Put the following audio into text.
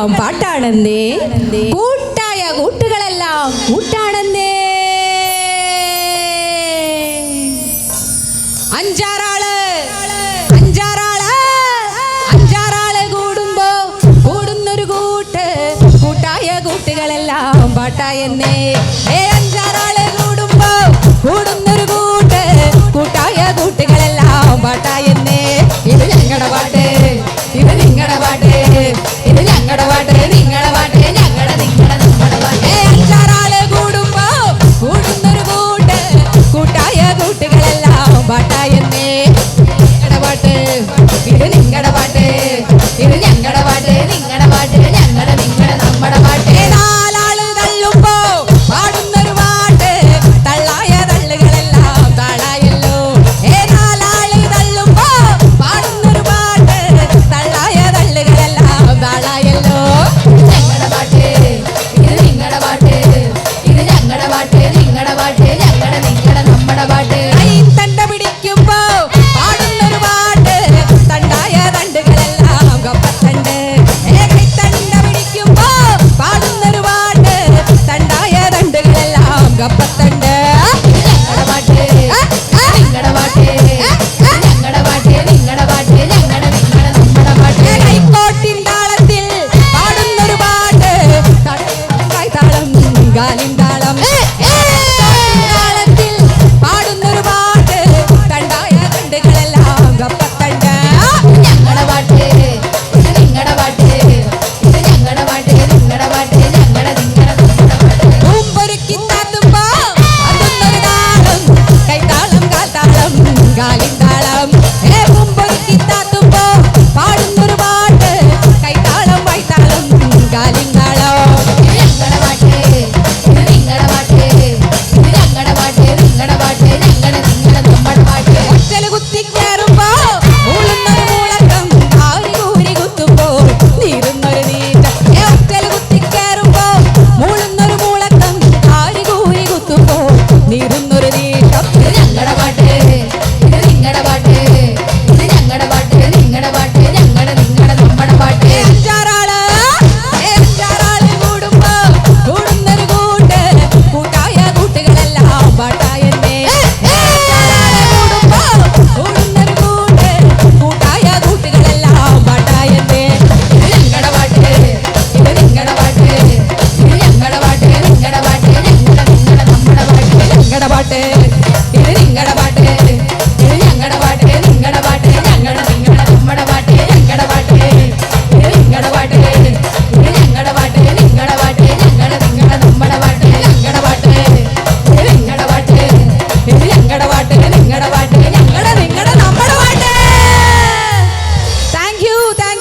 എല്ലാം പാട്ടാണെന്നേ. കൂട്ടായ കൂട്ടുകളെല്ലാം കൂട്ടാണെന്നേ. അഞ്ചാറാൾ. അഞ്ചാറാൾ. അഞ്ചാറാൾ കൂടുമ്പോ കൂടുന്നൊരു കൂട്ട്. കൂട്ടായ കൂട്ടുകളെല്ലാം പാട്ടായെന്നേ. ഏ അഞ്ചാറാൾ കൂടുമ്പോ കൂടുന്നൊരു കൂട്ട്. കൂട്ടായ കൂട്ടുകളെല്ലാം പാട്ടായെന്നേ. ഇത് ഞങ്ങളുടെ പാട്ട്. ഇത് നിങ്ങളുടെ പാട്ട്. ഞങ്ങളുടെ പാട്ട് നിങ്ങളെ പാട്ട് ഞങ്ങളുടെ നിങ്ങളെ നമ്മുടെ പാട്ട്. അഞ്ചാറാൾ കൂടുമ്പോ കൂടുന്നൊരു കൂട്ടായ കൂട്ടുകളെല്ലാം പാട്ടായെന്നേ. ഞങ്ങളുടെ പാട്ട് ഇത് നിങ്ങളുടെ പാട്ട്. கடவாட்டு